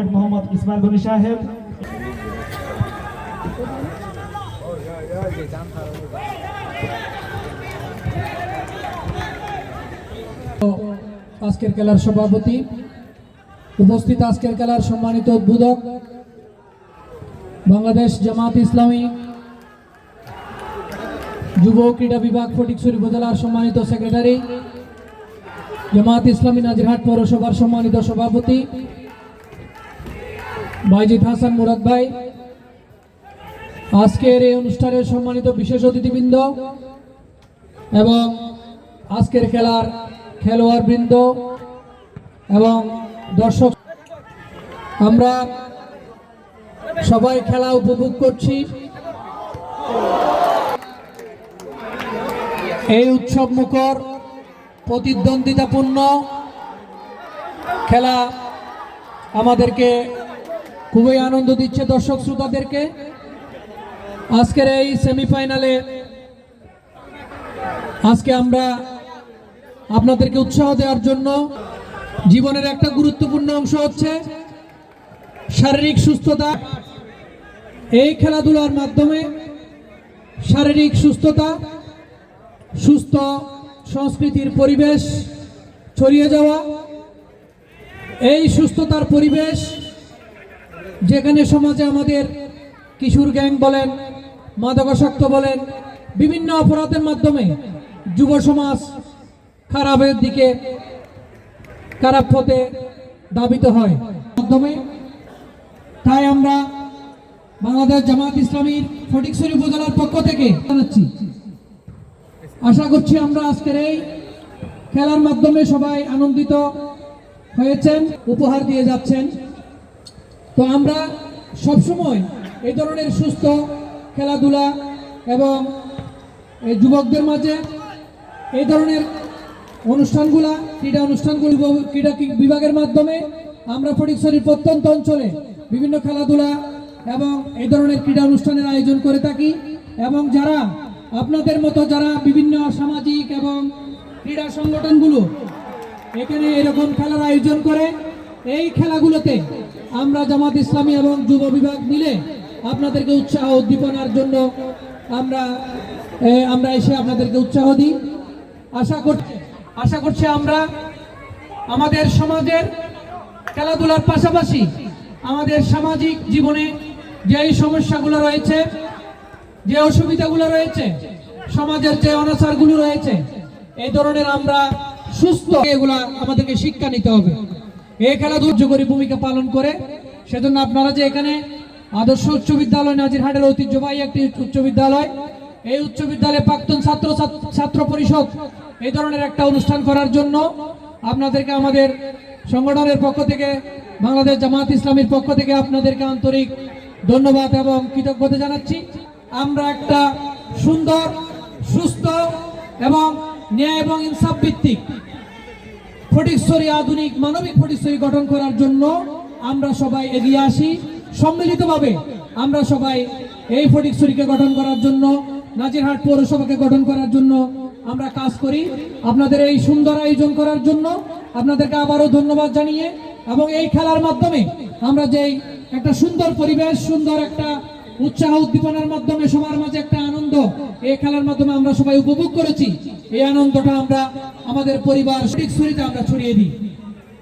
Advocate Mohammad Ismail Gani সাহেব। আজকের খেলার সভাপতি, উপস্থিত আজকের খেলার সম্মানিত উদ্বোধক, বাংলাদেশ জামাত ইসলামী যুব ক্রীড়া বিভাগ ফটিকছড়ি উপজেলার সম্মানিত সেক্রেটারি, জামাত ইসলামী নাজিরহাট পৌরসভার সম্মানিত সভাপতি বাইজিদ হাসান, মুরাদ ভাই। আজকের এই অনুষ্ঠানের সম্মানিত বিশেষ অতিথিবৃন্দ এবং আজকের খেলার খেলোয়াড় বৃন্দ এবং দর্শক, আমরা সবাই খেলা উপভোগ করছি। এই উৎসব মুখর প্রতিদ্বন্দ্বিতাপূর্ণ খেলা আমাদেরকে খুবই আনন্দ দিচ্ছে দর্শক শ্রোতাদেরকে। আজকের এই সেমিফাইনালে আজকে আমরা আপনাদেরকে উৎসাহ দেওয়ার জন্য জীবনের একটা গুরুত্বপূর্ণ অংশ হচ্ছে শারীরিক সুস্থতা। এই খেলাধুলার মাধ্যমে শারীরিক সুস্থতা, সুস্থ সংস্কৃতির পরিবেশ ছড়িয়ে যাওয়া। এই সুস্থতার পরিবেশ যেখানে সমাজে আমাদের কিশোর গ্যাং বলেন, মাদকাসক্ত বলেন, বিভিন্ন অপরাধের মাধ্যমে যুব সমাজ খারাপের দিকে, খারাপ পথে দাবিত হয়। মাধ্যমে তাই আমরা বাংলাদেশ জামাত ইসলামীর ফটিকছড়ি উপজেলার পক্ষ থেকে জানাচ্ছি। আশা করছি আমরা আজকের এই খেলার মাধ্যমে সবাই আনন্দিত হয়েছেন, উপহার দিয়ে যাচ্ছেন। তো আমরা সবসময় এই ধরনের সুস্থ খেলাধুলা এবং এই যুবকদের মাঝে এই ধরনের অনুষ্ঠানগুলা, ক্রীড়া অনুষ্ঠানগুলো ক্রীড়া বিভাগের মাধ্যমে আমরা ফটিকছড়ির প্রত্যন্ত অঞ্চলে বিভিন্ন খেলাধুলা এবং এই ধরনের ক্রীড়া অনুষ্ঠানের আয়োজন করে থাকি এবং যারা আপনাদের মতো যারা বিভিন্ন সামাজিক এবং ক্রীড়া সংগঠনগুলো এখানে এরকম খেলার আয়োজন করে এই খেলাগুলোতে আমরা জামাত ইসলামী এবং যুব বিভাগ মিলে আপনাদেরকে উৎসাহ উদ্দীপনার জন্য আমরা আমরা এসে আপনাদেরকে উৎসাহ দিই। আশা করছি আশা করছি আমরা আমাদের সমাজের খেলাধুলার পাশাপাশি আমাদের সামাজিক জীবনে যেই সমস্যাগুলো রয়েছে, যে অসুবিধাগুলো রয়েছে, সমাজের যে অনাচারগুলো রয়েছে এই ধরনের আমরা সুস্থ এগুলা আমাদেরকে শিক্ষা নিতে হবে। এই খেলা দুর্যোগরী ভূমিকা পালন করে। সেজন্য আপনারা যে এখানে আদর্শ উচ্চ বিদ্যালয় নাজিরহাটের ঐতিহ্যবাহী একটি উচ্চ বিদ্যালয়, এই উচ্চ বিদ্যালয়ে প্রাক্তন ছাত্র ছাত্র- পরিষদ এই ধরনের একটা অনুষ্ঠান করার জন্য আপনাদেরকে আমাদের সংগঠনের পক্ষ থেকে, বাংলাদেশ জামাত ইসলামীর পক্ষ থেকে আপনাদেরকে আন্তরিক ধন্যবাদ এবং কৃতজ্ঞতা জানাচ্ছি। আমরা একটা সুন্দর, সুস্থ এবং ন্যায় এবং ইনসাফ ভিত্তিক ফটিকছড়ি আধুনিক মানবিক ফটিকছড়ি গঠন করার জন্য আমরা সবাই এগিয়ে আসি। সম্মিলিতভাবে আমরা সবাই এই ফটিকছড়িকে গঠন করার জন্য, নাজিরহাট পৌরসভাকে গঠন করার জন্য আমরা কাজ করি। আপনাদের এই সুন্দর আয়োজন করার জন্য আপনাদেরকে আবারও ধন্যবাদ জানিয়ে এবং এই খেলার মাধ্যমে আমরা যেই একটা সুন্দর পরিবেশ, সুন্দর একটা উৎসাহ উদ্দীপনার মাধ্যমে সবার মাঝে একটা আনন্দ। এই খেলার মাধ্যমে আমরা সবাই উপভোগ করেছি। এই আনন্দটা আমরা আমাদের পরিবার সঠিক ছুরিতে আমরা ছড়িয়ে দিই।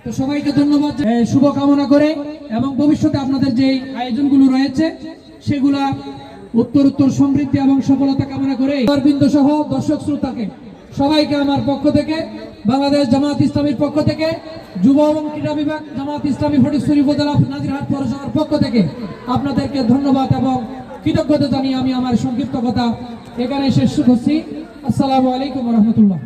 তো সবাইকে ধন্যবাদ শুভকামনা শুভ কামনা করে এবং ভবিষ্যতে আপনাদের যে আয়োজনগুলো রয়েছে, সেগুলা উত্তর উত্তর সমৃদ্ধি এবং সফলতা কামনা করে। অরবিন্দ সহ দর্শক শ্রোতাকে সবাইকে আমার পক্ষ থেকে, বাংলাদেশ জামাত ইসলামীর পক্ষ থেকে, যুব এবং ক্রীড়া বিভাগ জামাত ইসলামী ফটিকছড়ি উপজেলা নাজিরহাট পৌরসভার পক্ষ থেকে আপনাদেরকে ধন্যবাদ এবং কৃতজ্ঞতা জানিয়ে আমি আমার সংক্ষিপ্ত কথা এখানে শেষ করছি। আসসালামু আলাইকুম রহমতুল্লাহ।